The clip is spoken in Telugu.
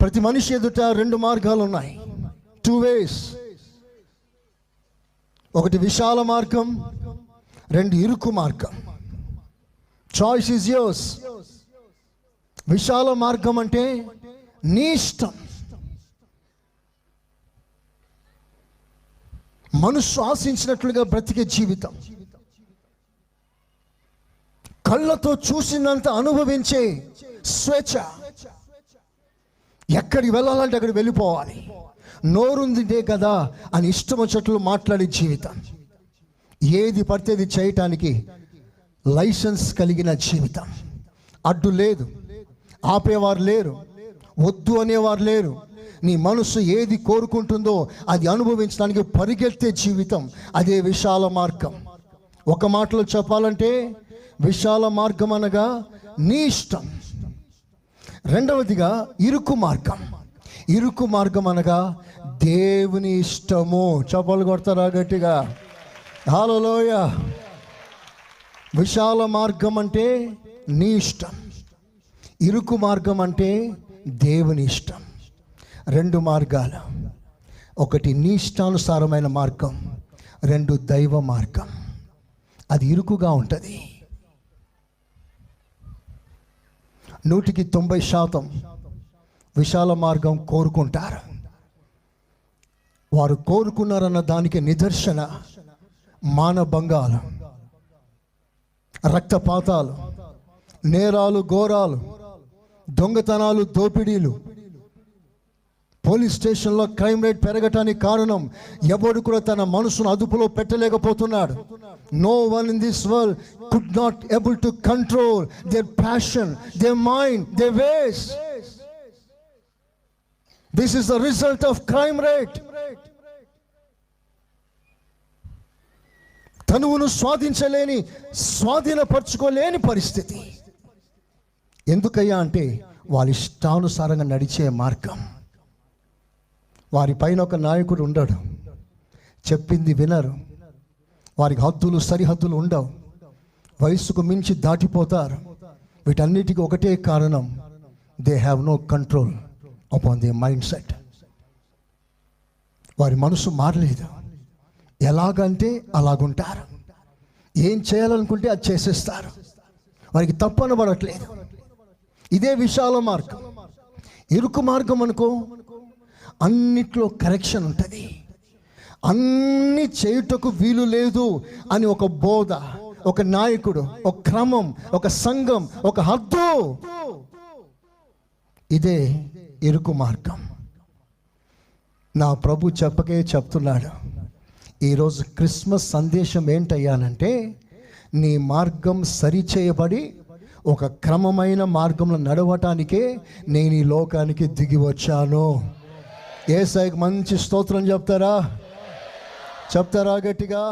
ప్రతి మనిషి ఎదుట రెండు మార్గాలు ఉన్నాయి టూ వేస్ ఒకటి విశాల మార్గం రెండు ఇరుకు మార్గం. చాయిస్ ఈజ్ యోస్ విశాల మార్గం అంటే నీ ఇష్టం. మనసు ఆశించినట్లుగా బ్రతికే జీవితం. కళ్ళతో చూసినంత అనుభవించే స్వేచ్ఛ. ఎక్కడికి వెళ్ళాలంటే అక్కడికి వెళ్ళిపోవాలి. నోరుందిటే కదా అని ఇష్టం వచ్చేట్లు మాట్లాడే జీవితం. ఏది పడితే చేయటానికి లైసెన్స్ కలిగిన జీవితం. అడ్డు లేదు. ఆపేవారు లేరు. వద్దు అనేవారు లేరు. నీ మనసు ఏది కోరుకుంటుందో అది అనుభవించడానికి పరిగెత్తే జీవితం అదే విశాల మార్గం. ఒక మాటలో చెప్పాలంటే విశాల మార్గం అనగా నీ ఇష్టం. రెండవదిగా ఇరుకు మార్గం. ఇరుకు మార్గం అనగా దేవుని ఇష్టము. చపలు కొడతారా గట్టిగా? హాలలోయ విశాల మార్గం అంటే నీ ఇష్టం. ఇరుకు మార్గం అంటే దేవుని ఇష్టం. రెండు మార్గాలు. ఒకటి నీ ఇష్టానుసారమైన మార్గం. రెండు దైవ మార్గం. అది ఇరుకుగా ఉంటుంది. నూటికి తొంభై శాతం విశాల మార్గం కోరుకుంటారు. వారు కోరుకున్నారన్న దానికి నిదర్శన మానభంగాలు రక్తపాతాలు నేరాలు ఘోరాలు దొంగతనాలు దోపిడీలు పోలీస్ స్టేషన్లో క్రైమ్ రేట్ పెరగటానికి కారణం ఎవడు కూడా తన మనసును అదుపులో పెట్టలేకపోతున్నాడు. No one in this world could not able to control their passion they mind they ways this is the result of crime rate తనువును స్వాధించలేని స్వాధీనపరచుకోలేని పరిస్థితి. ఎందుకయ్యా అంటే వాళ్ళ ఇష్టానుసారంగా నడిచే మార్గం. వారి పైన ఒక నాయకుడు ఉండడు. చెప్పింది వినరు. వారికి హద్దులు సరిహద్దులు ఉండవు. వయస్సుకు మించి దాటిపోతారు. వీటన్నిటికీ ఒకటే కారణం. They have no control upon they mindset వారి మనసు మారలేదు. ఎలాగంటే అలాగుంటారు. ఏం చేయాలనుకుంటే అది చేసేస్తారు. వారికి తప్పనబడట్లేదు ఇదే విశాల మార్గం. ఇరుకు మార్గం అనుకో అన్నిట్లో కరెక్షన్ ఉంటుంది. అన్ని చేయుటకు వీలు లేదు అని ఒక బోధ ఒక నాయకుడు ఒక క్రమం ఒక సంఘం ఒక హద్దు. ఇదే ఇరుకు మార్గం. నా ప్రభు చెప్పకే చెప్తున్నాడు ఈరోజు క్రిస్మస్ సందేశం ఏంటయ్యానంటే నీ మార్గం సరిచేయబడి ఒక క్రమమైన మార్గంలో నడవటానికే నేను ఈ లోకానికి దిగి వచ్చాను. ఏసైకి మంచి స్తోత్రం చెప్తారా చెప్తారా గట్టిగా